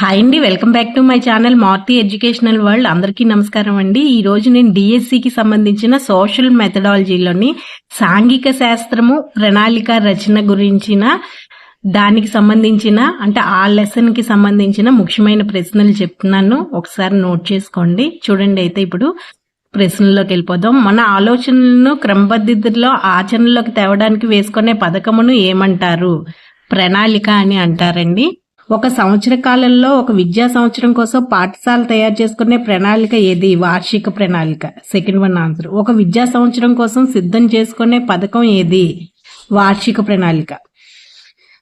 Hi అండి welcome back to my channel Marthi educational world అందరికీ నమస్కారం అండి. ఈ రోజు నేను డిఎస్సికి సంబంధించిన సోషల్ మెథడాలజీలోని సాంఘిక శాస్త్రము ప్రణాళిక రచన గురించిన దానికి సంబంధించిన అంటే ఆ లెసన్కి సంబంధించిన ముఖ్యమైన ప్రశ్నలు చెప్తున్నాను. ఒకసారి నోట్ చేసుకోండి. చూడండి అయితే ఇప్పుడు ప్రశ్నల్లోకి వెళ్ళిపోదాం. మన ఆలోచనలను క్రమబద్ధతలో ఆచరణలోకి తేవడానికి వేసుకునే పథకమును ఏమంటారు? ప్రణాళిక అని అంటారండి. ఒక సంవత్సర కాలంలో ఒక విద్యా సంవత్సరం కోసం పాఠశాల తయారు చేసుకునే ప్రణాళిక ఏది? వార్షిక ప్రణాళిక. సెకండ్ వన్ ఆన్సర్ ఒక విద్యా సంవత్సరం కోసం సిద్ధం చేసుకునే పథకం ఏది? వార్షిక ప్రణాళిక.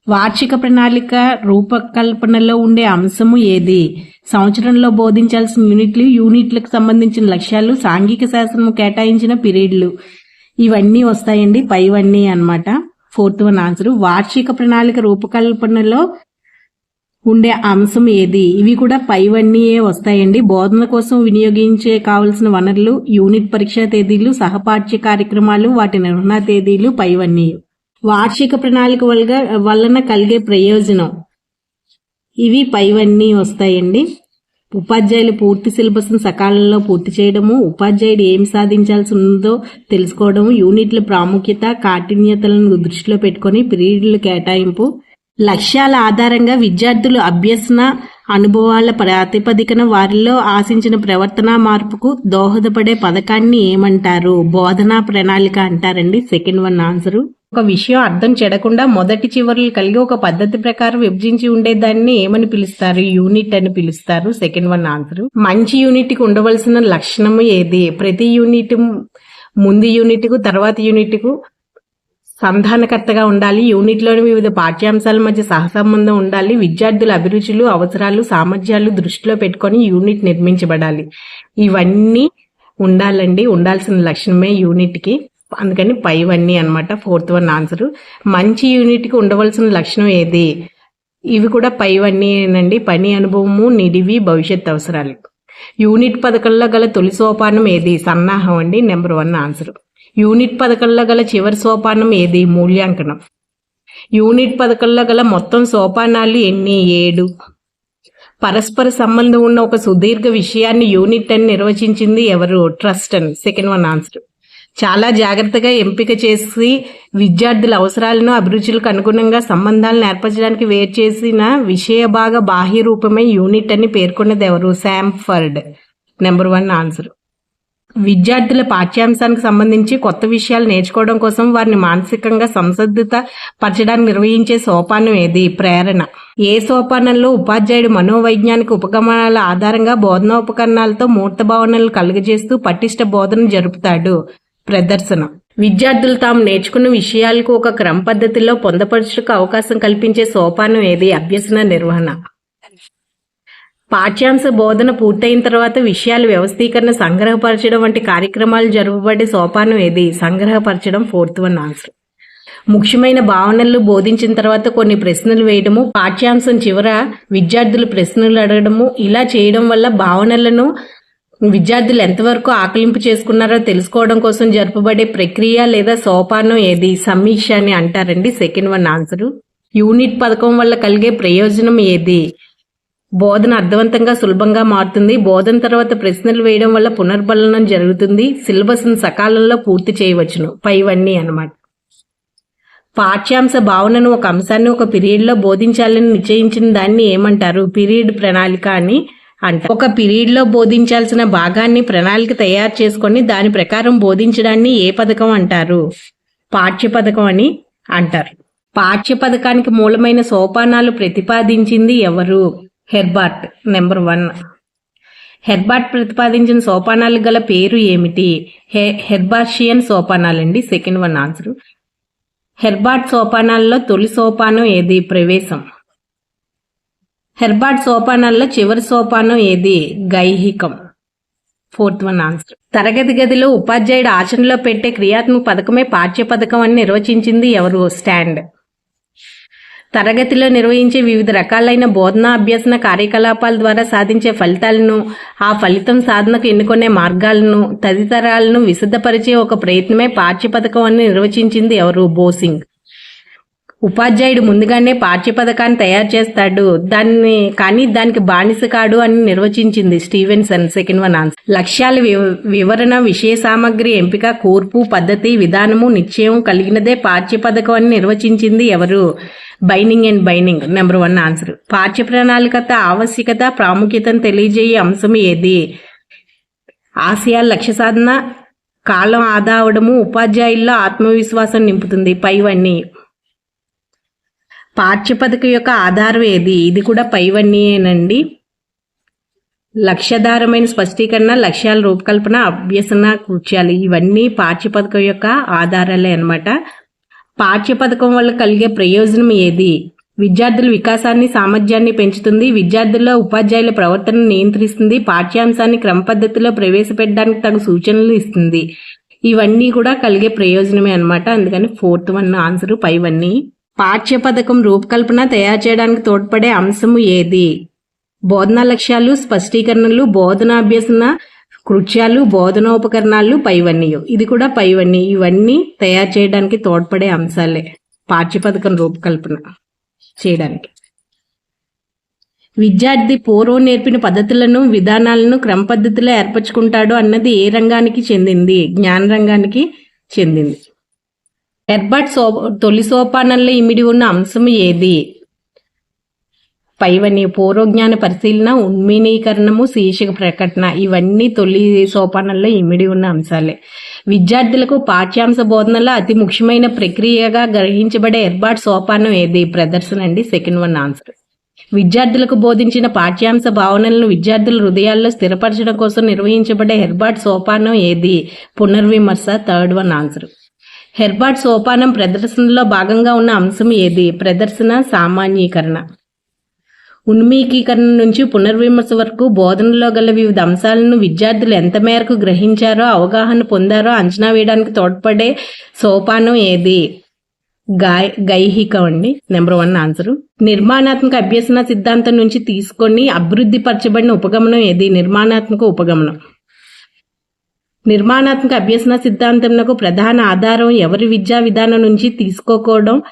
వార్షిక ప్రణాళిక రూపకల్పనలో ఉండే అంశము ఏది? సంవత్సరంలో బోధించాల్సిన యూనిట్లు యూనిట్లకు సంబంధించిన లక్ష్యాలు సాంఘిక శాస్త్రము కేటాయించిన పీరియడ్లు. ఇవన్నీ వస్తాయండి. పైవన్నీ అన్నమాట. ఫోర్త్ వన్ ఆన్సర్ వార్షిక ప్రణాళిక రూపకల్పనలో ఉండే అంశం ఏది? ఇవి కూడా పైవన్నీయే వస్తాయండి. బోధన కోసం వినియోగించే కావలసిన వనరులు యూనిట్ పరీక్షా తేదీలు సహపాఠ్య కార్యక్రమాలు వాటి నిర్వహణ తేదీలు పైవన్నీ వార్షిక ప్రణాళిక వల్ల వలన కలిగే ప్రయోజనం. ఇవి పైవన్నీ వస్తాయండి. ఉపాధ్యాయులు పూర్తి సిలబస్ సకాలంలో పూర్తి చేయడము ఉపాధ్యాయుడు ఏమి సాధించాల్సి ఉందో తెలుసుకోవడము యూనిట్ల ప్రాముఖ్యత కాఠిన్యతలను దృష్టిలో పెట్టుకొని పీరియడ్ల కేటాయింపు లక్ష్యాల ఆధారంగా విద్యార్థులు అభ్యసన అనుభవాల ప్రాతిపదికన వారిలో ఆశించిన ప్రవర్తన మార్పుకు దోహదపడే పథకాన్ని ఏమంటారు? బోధనా ప్రణాళిక అంటారండి. Second one answer. ఒక విషయం అర్థం చెడకుండా మొదటి చివరలు కలిగి ఒక పద్ధతి ప్రకారం విభజించి ఉండేదాన్ని ఏమని పిలుస్తారు? యూనిట్ అని పిలుస్తారు. Second one answer. మంచి యూనిట్కి ఉండవలసిన లక్షణము ఏది? ప్రతి యూనిట్ ముందు యూనిట్కు తర్వాత యూనిట్కు సంధానకర్తగా ఉండాలి. యూనిట్లోని వివిధ పాఠ్యాంశాల మధ్య సహసంబంధం ఉండాలి. విద్యార్థుల అభిరుచులు అవసరాలు సామర్థ్యాలు దృష్టిలో పెట్టుకొని యూనిట్ నిర్మించబడాలి. ఇవన్నీ ఉండాలండి. ఉండాల్సిన లక్షణమే యూనిట్కి. అందుకని అందుకని పైవన్నీ అన్నమాట ఫోర్త్ వన్ ఆన్సర్. మంచి యూనిట్కి ఉండవలసిన లక్షణం ఏది? ఇవి కూడా పైవన్నీనండి పని అనుభవము నిడివి భవిష్యత్ అవసరాలు. యూనిట్ పథకంలో గల తొలి సోపానం ఏది? సన్నాహం అండి నెంబర్ వన్ ఆన్సర్. యూనిట్ పథకంలో గల చివరి సోపానం ఏది? మూల్యాంకనం. యూనిట్ పథకంలో గల మొత్తం సోపానాలు ఎన్ని? ఏడు. పరస్పర సంబంధం ఉన్న ఒక సుదీర్ఘ విషయాన్ని యూనిట్ అని నిర్వచించింది ఎవరు? ట్రస్ట్ అని. Second one answer. చాలా జాగ్రత్తగా ఎంపిక చేసి విద్యార్థుల అవసరాలను అభిరుచులకు అనుగుణంగా సంబంధాలను ఏర్పరచడానికి వేరు చేసిన విషయ భాగ బాహ్య రూపమే యూనిట్ అని పేర్కొన్నది ఎవరు? శాంఫర్డ్. Number one answer. విద్యార్థుల పాఠ్యాంశానికి సంబంధించి కొత్త విషయాలు నేర్చుకోవడం కోసం వారిని మానసికంగా సంసిద్ధత పరచడానికి నిర్వహించే సోపానం ఏది? ప్రేరణ. ఏ సోపానంలో ఉపాధ్యాయుడు మనోవైజ్ఞానిక ఉపగమనాల ఆధారంగా బోధనోపకరణాలతో మూర్త భావనలు కలుగజేస్తూ పటిష్ట బోధన జరుపుతాడు? ప్రదర్శన. విద్యార్థులు తాము నేర్చుకున్న విషయాలకు ఒక క్రమ పద్ధతిలో పొందపరచుకు అవకాశం కల్పించే సోపానం ఏది? అభ్యసన నిర్వహణ. పాఠ్యాంశ బోధన పూర్తయిన తర్వాత విషయాలు వ్యవస్థీకరణ సంగ్రహపరచడం వంటి కార్యక్రమాలు జరుపబడే సోపానం ఏది? సంగ్రహపరచడం ఫోర్త్ వన్ ఆన్సర్. ముఖ్యమైన భావనలు బోధించిన తర్వాత కొన్ని ప్రశ్నలు వేయడము పాఠ్యాంశం చివర విద్యార్థులు ప్రశ్నలు అడగడము ఇలా చేయడం వల్ల భావనలను విద్యార్థులు ఎంతవరకు ఆకలింపు చేసుకున్నారో తెలుసుకోవడం కోసం జరపబడే ప్రక్రియ లేదా సోపానం ఏది? సమీక్ష అని అంటారండి సెకండ్ వన్ ఆన్సర్. యూనిట్ పథకం వల్ల కలిగే ప్రయోజనం ఏది? బోధన అర్థవంతంగా సులభంగా మారుతుంది. బోధన తర్వాత ప్రశ్నలు వేయడం వల్ల పునర్బలనం జరుగుతుంది. సిలబస్ను సకాలంలో పూర్తి చేయవచ్చును. పైవన్నీ అనమాట పాఠ్యాంశ భావనను ఒక అంశాన్ని ఒక పీరియడ్లో బోధించాలని నిశ్చయించిన దాన్ని ఏమంటారు? పీరియడ్ ప్రణాళిక అని అంట ఒక పీరియడ్లో బోధించాల్సిన భాగాన్ని ప్రణాళిక తయారు చేసుకొని దాని ప్రకారం బోధించడాన్ని ఏ పథకం అంటారు? పాఠ్య పథకం అని అంటారు. పాఠ్య పథకానికి మూలమైన సోపానాలు ప్రతిపాదించింది ఎవరు? Herbert number one. హెర్బార్ట్ ప్రతిపాదించిన సోపానాలు గల పేరు ఏమిటి? హె హెర్బార్షియన్ సోపానాలండి సెకండ్ వన్ ఆన్సర్. హెర్బార్ట్ సోపానాల్లో తొలి సోపానం ఏది? ప్రవేశం. హెర్బార్ట్ సోపానాల్లో చివరి సోపానం ఏది? గైహికం. Fourth one answer. తరగతి గదిలో ఉపాధ్యాయుడు ఆచరణలో పెట్టే క్రియాత్మక పథకమే పాఠ్య పథకం అని నిర్వచించింది ఎవరు? స్టాండ్. తరగతిలో నిర్వహించే వివిధ రకాలైన బోధనా అభ్యసన కార్యకలాపాల ద్వారా సాధించే ఫలితాలను ఆ ఫలితం సాధనకు ఎన్నుకునే మార్గాలను తదితరాలను విశదపరిచే ఒక ప్రయత్నమే పాఠ్య పథకం అని నిర్వచించింది ఎవరు? బోసింగ్. ఉపాధ్యాయుడు ముందుగానే పాఠ్య పథకాన్ని తయారు చేస్తాడు. దాన్ని కానీ దానికి బానిస కాడు అని నిర్వచించింది స్టీవెన్సన్ సెకండ్ వన్ ఆన్సర్. లక్ష్యాల వివ- వివరణ విషయ సామగ్రి ఎంపిక కూర్పు పద్ధతి విధానము నిశ్చయం కలిగినదే పాఠ్య పథకం అని నిర్వచించింది ఎవరు? Binning and Binning number one answer. పాఠ్య ప్రణాళికత ఆవశ్యకత ప్రాముఖ్యతను తెలియజేయే అంశం ఏది? ఆసియా లక్ష్య సాధన కాలం ఆదా అవడము ఉపాధ్యాయుల్లో ఆత్మవిశ్వాసం నింపుతుంది. పైవన్నీ పాఠ్య పథకం యొక్క ఆధారం ఏది? ఇది కూడా పైవన్నీయేనండి. లక్ష్యధారమైన స్పష్టీకరణ లక్ష్యాల రూపకల్పన అభ్యసన కృత్యాలు ఇవన్నీ పాఠ్యపథకం యొక్క ఆధారాలే అన్నమాట. పాఠ్య పథకం వల్ల కలిగే ప్రయోజనం ఏది? విద్యార్థుల వికాసాన్ని సామర్థ్యాన్ని పెంచుతుంది విద్యార్థుల్లో ఉపాధ్యాయుల ప్రవర్తనను నియంత్రిస్తుంది పాఠ్యాంశాన్ని క్రమపద్ధతిలో ప్రవేశపెట్టడానికి తగు సూచనలు ఇస్తుంది. ఇవన్నీ కూడా కలిగే ప్రయోజనమే అనమాట అందుకని ఫోర్త్ వన్ ఆన్సర్ పైవన్నీ. పాఠ్య పథకం రూపకల్పన తయారు చేయడానికి తోడ్పడే అంశము ఏది? బోధనా లక్ష్యాలు స్పష్టీకరణలు బోధనాభ్యసన కృత్యాలు బోధనోపకరణాలు పైవన్నీ ఇది కూడా పైవన్నీ. ఇవన్నీ తయారు చేయడానికి తోడ్పడే అంశాలే. పాఠ్య పథకం రూపకల్పన చేయడానికి. విద్యార్థి పూర్వం నేర్పిన పద్ధతులను విధానాలను క్రమ పద్ధతిలో ఏర్పరచుకుంటాడు అన్నది ఏ రంగానికి చెందింది? జ్ఞాన రంగానికి చెందింది. ఎర్బర్ట్ సో తొలి సోపానంలో ఇమిడి ఉన్న అంశం ఏది? పైవని పూర్వజ్ఞాన పరిశీలన ఉన్మీనీకరణము శీర్షిక ప్రకటన ఇవన్నీ తొలి సోపానంలో ఇమిడి ఉన్న అంశాలే. విద్యార్థులకు పాఠ్యాంశ బోధనలో అతి ముఖ్యమైన ప్రక్రియగా గ్రహించబడే ఎర్బాట్ సోపానం ఏది? ప్రదర్శన అండి సెకండ్ వన్ ఆన్సర్. విద్యార్థులకు బోధించిన పాఠ్యాంశ భావనలను విద్యార్థుల హృదయాల్లో స్థిరపరచడం కోసం నిర్వహించబడే హెర్బార్ట్ సోపానం ఏది? పునర్విమర్శ థర్డ్ వన్ ఆన్సర్. హెర్బార్ట్ సోపానం ప్రదర్శనలో భాగంగా ఉన్న అంశం ఏది? ప్రదర్శన సామాన్యీకరణ. ఉన్మీకీకరణ నుంచి పునర్విమర్శ వరకు బోధనలో గల వివిధ అంశాలను విద్యార్థులు ఎంత మేరకు గ్రహించారో అవగాహన పొందారో అంచనా వేయడానికి తోడ్పడే సోపానం ఏది? గాయ గైహికం అండి. నెంబర్ వన్ ఆన్సర్ నిర్మాణాత్మక అభ్యసన సిద్ధాంతం నుంచి తీసుకొని అభివృద్ధి పరచబడిన ఉపగమనం ఏది? నిర్మాణాత్మక ఉపగమనం. నిర్మాణాత్మక అభ్యసన సిద్ధాంతంకు ప్రధాన ఆధారం ఎవరి విద్యా విధానం నుంచి తీసుకోకోవడం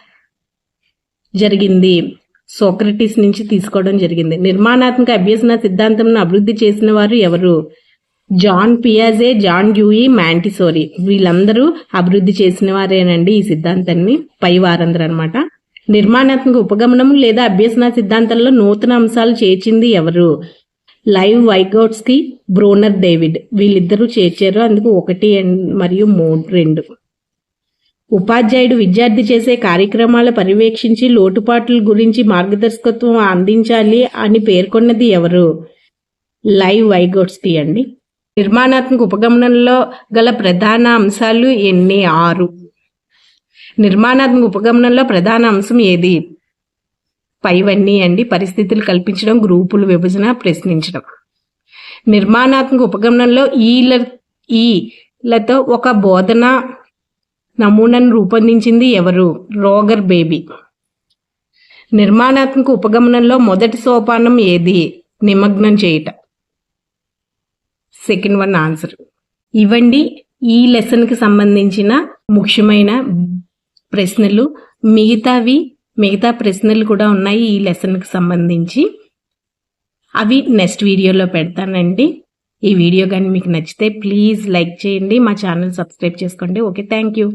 జరిగింది. సోక్రటిస్ నుంచి తీసుకోవడం జరిగింది. నిర్మాణాత్మక అభ్యసన సిద్ధాంతంను అభివృద్ధి చేసిన వారు ఎవరు? జాన్ పియాజే జాన్ డ్యూయి మ్యాంటిసోరీ. వీళ్ళందరూ అభివృద్ధి చేసిన వారేనండి ఈ సిద్ధాంతాన్ని. పై వారందరూ అనమాట నిర్మాణాత్మక ఉపగమనం లేదా అభ్యసన సిద్ధాంతంలో నూతన అంశాలు చేర్చింది ఎవరు? Lev Vygotsky Bruner David. వీళ్ళిద్దరూ చేర్చారు. అందుకు ఒకటి మరియు మూడు రెండు. ఉపాధ్యాయుడు విద్యార్థి చేసే కార్యక్రమాల పర్యవేక్షించి లోటుపాట్ల గురించి మార్గదర్శకత్వం అందించాలి అని పేర్కొన్నది ఎవరు? లైవ్ వైగోట్స్కి అండి. నిర్మాణాత్మక ఉపగమనంలో గల ప్రధాన అంశాలు ఎన్ని ఆరు. నిర్మాణాత్మక ఉపగమనంలో ప్రధాన అంశం ఏది? పైవన్నీ అండి పరిస్థితులు కల్పించడం గ్రూపుల విభజన ప్రశ్నించడం. నిర్మాణాత్మక ఉపగమనంలో ఈల ఈలతో ఒక బోధన నమూనాను రూపొందించింది ఎవరు? Roger Bybee. నిర్మాణాత్మక ఉపగమనంలో మొదటి సోపానం ఏది? నిమగ్నం చేయట. Second one answer. ఇవ్వండి ఈ లెసన్కి సంబంధించిన ముఖ్యమైన ప్రశ్నలు మిగతావి మిగతా ప్రశ్నలు కూడా ఉన్నాయి ఈ లెసన్కి సంబంధించి. అవి నెక్స్ట్ వీడియోలో పెడతానండి. ఈ వీడియో కానీ మీకు నచ్చితే ప్లీజ్ లైక్ చేయండి. మా ఛానల్ సబ్స్క్రైబ్ చేసుకోండి. Okay thank you.